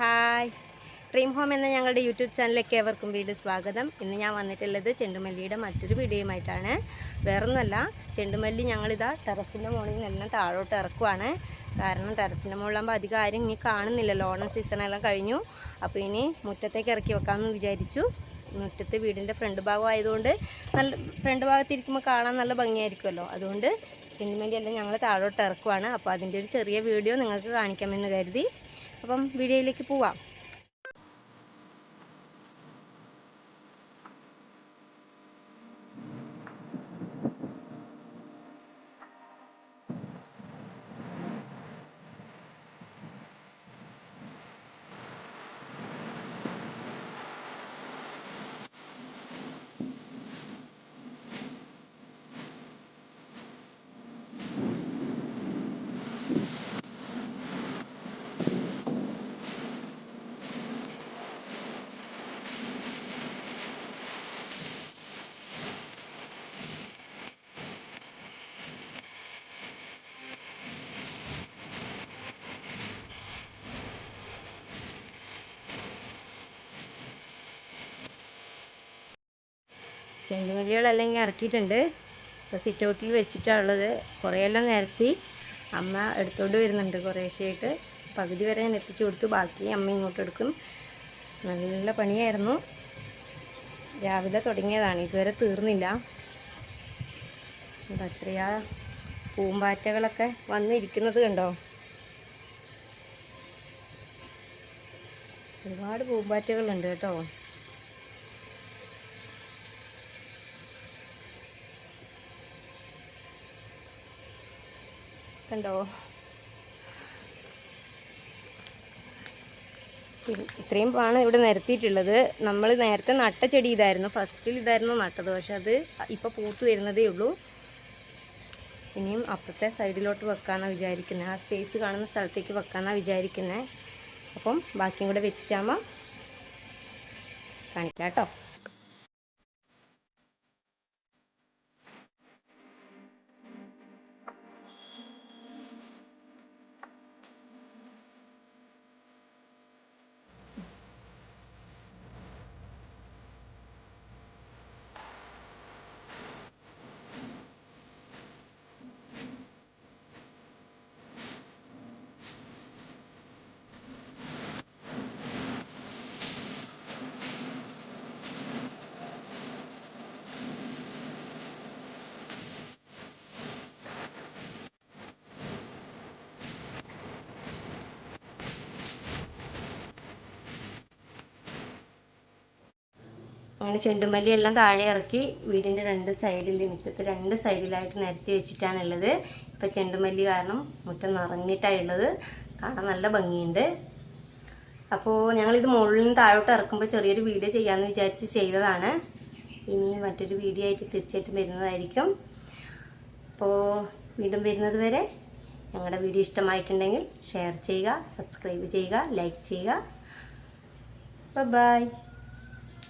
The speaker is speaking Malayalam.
ഹായ് ഡ്രീം ഹോം എന്ന ഞങ്ങളുടെ യൂട്യൂബ് ചാനലിലേക്ക് ഏവർക്കും വീണ്ടും സ്വാഗതം. ഇന്ന് ഞാൻ വന്നിട്ടുള്ളത് ചെണ്ടുമല്ലിയുടെ മറ്റൊരു വീഡിയോയുമായിട്ടാണ്. വേറൊന്നുമല്ല ചെണ്ടുമല്ലി ഞങ്ങളിതാ ടെറസിന്റെ മുകളിൽ നിന്നെല്ലാം താഴോട്ട് ഇറക്കുവാണ്. കാരണം ടെറസിന്റെ മുകളിലാകുമ്പോൾ അധികം ആരും ഇനി കാണുന്നില്ലല്ലോ. ഓണം സീസണെല്ലാം കഴിഞ്ഞു. അപ്പോൾ ഇനി മുറ്റത്തേക്ക് ഇറക്കി വെക്കാമെന്ന് വിചാരിച്ചു. മുറ്റത്ത് വീടിന്റെ ഫ്രണ്ട് ഭാഗം ആയതുകൊണ്ട് നല്ല ഫ്രണ്ട് ഭാഗത്തിരിക്കുമ്പോൾ കാണാൻ നല്ല ഭംഗിയായിരിക്കുമല്ലോ. അതുകൊണ്ട് ചെണ്ടുമല്ലി എല്ലാം ഞങ്ങൾ താഴോട്ട് ഇറക്കുവാണ്. അപ്പോൾ അതിന്റെ ഒരു ചെറിയ വീഡിയോ നിങ്ങൾക്ക് കാണിക്കാമെന്ന് കരുതി. അപ്പം വീഡിയോയിലേക്ക് പോവാം. ചെണ്ടുമല്ലികളെല്ലാം ഇങ്ങനെ ഇറക്കിയിട്ടുണ്ട്. ഇപ്പോൾ സിറ്റ് ഔട്ടിൽ വെച്ചിട്ടുള്ളത് കുറേയെല്ലാം നിരത്തി അമ്മ എടുത്തോണ്ട് വരുന്നുണ്ട് കുറേശ്ശെയായിട്ട്. പകുതി വരെ ഞാൻ എത്തിച്ചു കൊടുത്തു. ബാക്കി അമ്മ ഇങ്ങോട്ട് എടുക്കും. നല്ല പണിയായിരുന്നു. രാവിലെ തുടങ്ങിയതാണ്. ഇതുവരെ തീർന്നില്ല. എത്രയാ പൂമ്പാറ്റകളൊക്കെ വന്നിരിക്കുന്നത് കണ്ടോ? ഒരുപാട് പൂമ്പാറ്റകളുണ്ട് കേട്ടോ. കണ്ടോ? ഇത്രയും ആണ് ഇവിടെ നിരത്തിയിട്ടുള്ളത്. നമ്മൾ നേരത്തെ നട്ട ചെടി ഇതായിരുന്നു. ഫസ്റ്റിൽ ഇതായിരുന്നു നട്ടത്. പക്ഷെ അത് ഇപ്പോൾ പൂത്തു വരുന്നതേ ഉള്ളൂ. ഇനിയും അപ്പുറത്തെ സൈഡിലോട്ട് വെക്കാമെന്നാണ് വിചാരിക്കുന്നത് ആ സ്പേസ് കാണുന്ന സ്ഥലത്തേക്ക് വെക്കാമെന്നാണ് വിചാരിക്കുന്നത് അപ്പം ബാക്കിയും കൂടെ വെച്ചിട്ടാകുമ്പോൾ കാണിക്കാം കേട്ടോ അങ്ങനെ ചെണ്ടുമല്ലി എല്ലാം താഴെ ഇറക്കി വീടിന്റെ രണ്ട് സൈഡിൽ മുറ്റത്ത് രണ്ട് സൈഡിലായിട്ട് നിരത്തി വെച്ചിട്ടാണുള്ളത്. ഇപ്പം ചെണ്ടുമല്ലി കാരണം മുറ്റം നിറഞ്ഞിട്ടാണുള്ളത് കാണാൻ നല്ല ഭംഗിയുണ്ട്. അപ്പോൾ ഞങ്ങളിത് മുകളിൽ നിന്ന് താഴോട്ട് ഇറക്കുമ്പോൾ ചെറിയൊരു വീഡിയോ ചെയ്യാമെന്ന് വിചാരിച്ച് ചെയ്തതാണ്. ഇനി മറ്റൊരു വീഡിയോ ആയിട്ട് തീർച്ചയായിട്ടും വരുന്നതായിരിക്കും. അപ്പോൾ വീണ്ടും വരുന്നത് വരെ ഞങ്ങളുടെ വീഡിയോ ഇഷ്ടമായിട്ടുണ്ടെങ്കിൽ ഷെയർ ചെയ്യുക സബ്സ്ക്രൈബ് ചെയ്യുക ലൈക്ക് ചെയ്യുക. ബൈ.